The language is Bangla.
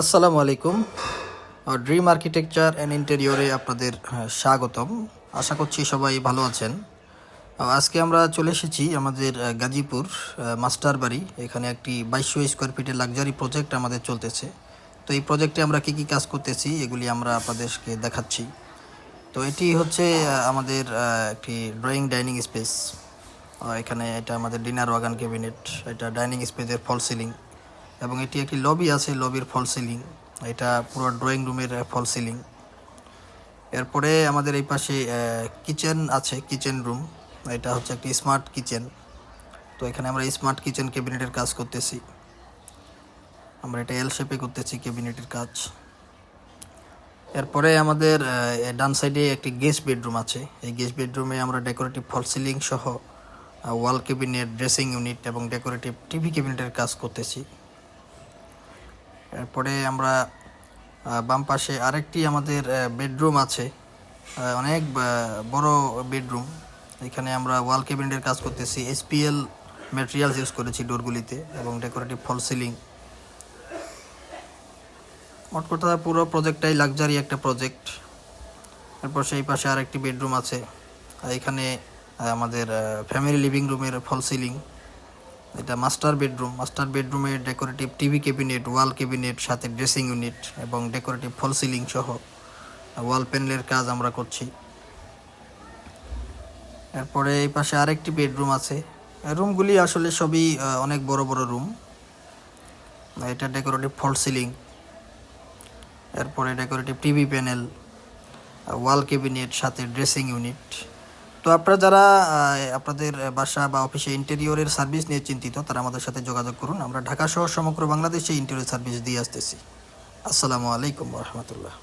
আসসালামু আলাইকুম। ড্রিম আর্কিটেকচার অ্যান্ড ইন্টেরিয়রে আপনাদের স্বাগতম। আশা করছি সবাই ভালো আছেন। আজকে আমরা চলে এসেছি আমাদের গাজীপুর মাস্টার বাড়ি। এখানে একটি বাইশশো স্কোয়ার ফিটের লাক্সারি প্রজেক্ট আমাদের চলতেছে। তো এই প্রজেক্টে আমরা কী কী কাজ করতেছি, এগুলি আমরা আপনাদেরকে দেখাচ্ছি। তো এটি হচ্ছে আমাদের একটি ড্রয়িং ডাইনিং স্পেস এখানে এটা আমাদের ডিনার ওয়াগান ক্যাবিনেট এটা ডাইনিং স্পেসের ফল সিলিং এবং এটি একটি লবি আছে লবির ফল সিলিং এটা পুরো ড্রয়িং রুমের ফল সিলিং এরপরে আমাদের এই পাশে কিচেন আছে কিচেন রুম এটা হচ্ছে একটি স্মার্ট কিচেন তো এখানে আমরা স্মার্ট কিচেন ক্যাবিনেটের কাজ করতেছি। আমরা এটা এল শেপে করতেছি ক্যাবিনেটের কাজ। এরপরে আমাদের ডান সাইডে একটি গেস্ট বেডরুম আছে। এই গেস্ট বেডরুমে আমরা ডেকোরেটিভ ফল সিলিং সহ ওয়াল ক্যাবিনেট ড্রেসিং ইউনিট এবং ডেকোরেটিভ টিভি ক্যাবিনেটের কাজ করতেছি। এরপরে আমরা বাম পাশে আরেকটি আমাদের বেডরুম আছে। অনেক বড় বেডরুম। এখানে আমরা ওয়াল ক্যাবিনেটের কাজ করতেছি। এসপিএল ম্যাটেরিয়ালস ইউজ করেছি ডোরগুলিতে এবং ডেকোরেটিভ ফল সিলিং মোট কথা পুরো প্রজেক্টটাই লাক্সারি একটা প্রজেক্ট এরপর সেই পাশে আরেকটি বেডরুম আছে। এখানে আমাদের ফ্যামিলি লিভিং রুমের ফল সিলিং এটা মাস্টার বেডরুম মাস্টার বেডরুমে decorative TV cabinet wall cabinet সাথে ড্রেসিং ইউনিট এবং ডেকোরেটিভ ফল সিলিং সহ ওয়াল প্যানেলের কাজ আমরা করছি। এরপরে এই পাশে আরেকটি বেডরুম আছে। রুমগুলি আসলে সবই অনেক বড় বড় রুম এটা ডেকোরেটিভ ফল সিলিং এরপরে decorative TV panel wall cabinet সাথে ড্রেসিং ইউনিট তো আপনারা যারা আপনাদের বাসা বা অফিসে ইন্টেরিয়রের সার্ভিস নিয়ে চিন্তিত, তারা আমাদের সাথে যোগাযোগ করুন। আমরা ঢাকা সহ সমগ্র বাংলাদেশে ইন্টেরিয়র সার্ভিস দিয়ে আসতেছি। আসসালামু আলাইকুম রহমতুল্লাহ।